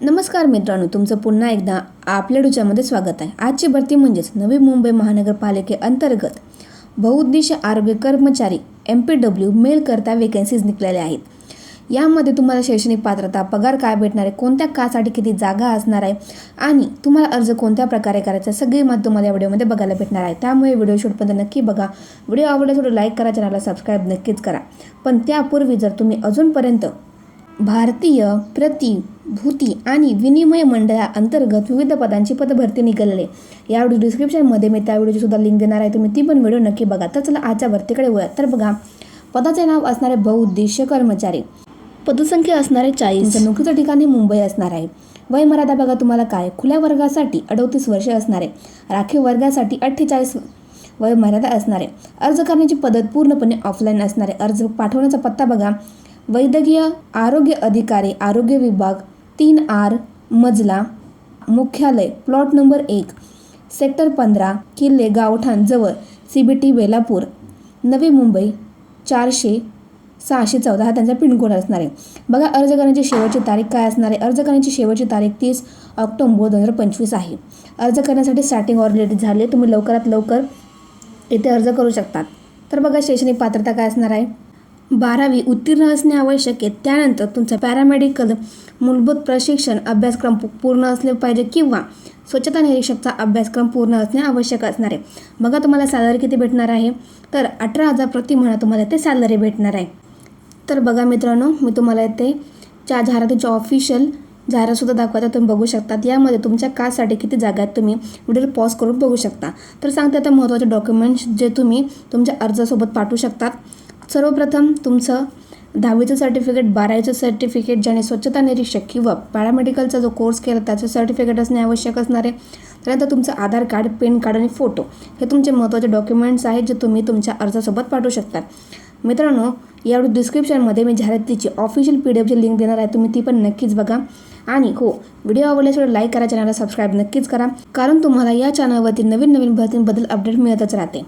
नमस्कार मित्रांनो तुमचं पुन्हा एकदा आपल्या डुच्यामध्ये स्वागत आहे. आजची भरती म्हणजेच नवी मुंबई महानगरपालिकेअंतर्गत बहुउद्देशीय आरोग्य कर्मचारी एम पी डब्ल्यू मेलकरता वेकन्सीज निघलेल्या आहेत. यामध्ये तुम्हाला शैक्षणिक पात्रता पगार काय भेटणार आहे कोणत्या कासाठी किती जागा असणार आहे आणि तुम्हाला अर्ज कोणत्या प्रकारे करायचा सगळी माहिती तुम्हाला या व्हिडिओमध्ये बघायला भेटणार आहे. त्यामुळे व्हिडिओ शूटपर्यंत नक्की बघा. व्हिडिओ आवडला थोडं लाईक करा चॅनलला सबस्क्राईब नक्कीच करा. पण त्यापूर्वी जर तुम्ही अजूनपर्यंत भारतीय प्रति भूती आणि विनिमय मंडळाअंतर्गत विविध पदांची पदभरती निघालेली आहे. या व्हिडिओ डिस्क्रिप्शनमध्ये मी त्या व्हिडिओची सुद्धा लिंक देणार आहे. तुम्ही ती पण व्हिडिओ नक्की बघा. तर चला आजच्या भरतीकडे वळूया. तर बघा पदाचे नाव असणारे बहुउद्देशीय कर्मचारी. पदसंख्या असणारे चाळीस. नोकरीच्या ठिकाणी मुंबई असणार आहे. वय मर्यादा बघा तुम्हाला काय? खुल्या वर्गासाठी अडतीस वर्षे असणारे राखीव वर्गासाठी अठ्ठेचाळीस वय मर्यादा असणारे अर्ज करण्याची पद्धत पूर्णपणे ऑफलाईन असणारे अर्ज पाठवण्याचा पत्ता बघा. वैद्यकीय आरोग्य अधिकारी आरोग्य विभाग तीन आर मजला मुख्यालय प्लॉट नंबर एक सेक्टर पंधरा किल्ले गावठाण जवळ C B T Belapur. Navi Mumbai चारशे सहाशे चौदा. हा त्यांचा पिनकोड असणार आहे. बघा अर्ज करण्याची शेवटची तारीख काय असणार आहे? अर्ज करण्याची शेवटची तारीख तीस ऑक्टोबर दोन हजार पंचवीस आहे. अर्ज करण्यासाठी स्टार्टिंग ऑर्डर झाली. तुम्ही लवकरात लवकर इथे अर्ज करू शकतात. तर बघा शैक्षणिक पात्रता काय असणार आहे? बारावी उत्तीर्ण असणे आवश्यक आहे. त्यानंतर तुमचा पॅरामेडिकल मूलभूत प्रशिक्षण अभ्यासक्रम पूर्ण असले पाहिजे किंवा स्वच्छता निरीक्षकचा अभ्यासक्रम पूर्ण असणे आवश्यक असणार आहे. बघा तुम्हाला सॅलरी किती भेटणार आहे. तर अठरा हजार प्रति महिना तुम्हाला ते सॅलरी भेटणार आहे. तर बघा मित्रांनो मी तुम्हाला इथे ज्या जाहिरातीच्या ऑफिशियल जाहिरातसुद्धा दाखवता. तुम्ही बघू शकतात. यामध्ये तुमच्या कास्टसाठी किती जागा आहेत तुम्ही व्हिडिओ पॉज करून बघू शकता. तर सांगते आता महत्त्वाचे डॉक्युमेंट्स जे तुम्ही तुमच्या अर्जासोबत पाठवू शकतात. सर्वप्रथम तुमचं दहावीचं सर्टिफिकेट बारावीचं सर्टिफिकेट ज्याने स्वच्छता निरीक्षक किंवा पॅरामेडिकलचा जो कोर्स केला त्याचं सर्टिफिकेट असणे आवश्यक असणार आहे. त्यानंतर तुमचं आधार कार्ड पॅन कार्ड आणि फोटो हे तुमचे महत्त्वाचे डॉक्युमेंट्स आहेत जे तुम्ही तुमच्या अर्जासोबत पाठवू शकतात मित्रांनो यावेळी डिस्क्रिप्शनमध्ये मी जाहिरातीची ऑफिशियल पी डी एफची लिंक देणार आहे तुम्ही ती पण नक्कीच बघा. आणि हो व्हिडिओ आवडल्यास लाईक करा चॅनलला सबस्क्राईब नक्कीच करा. कारण तुम्हाला या चॅनलवरती नवीन नवीन भरतींबद्दल अपडेट मिळतच राहते.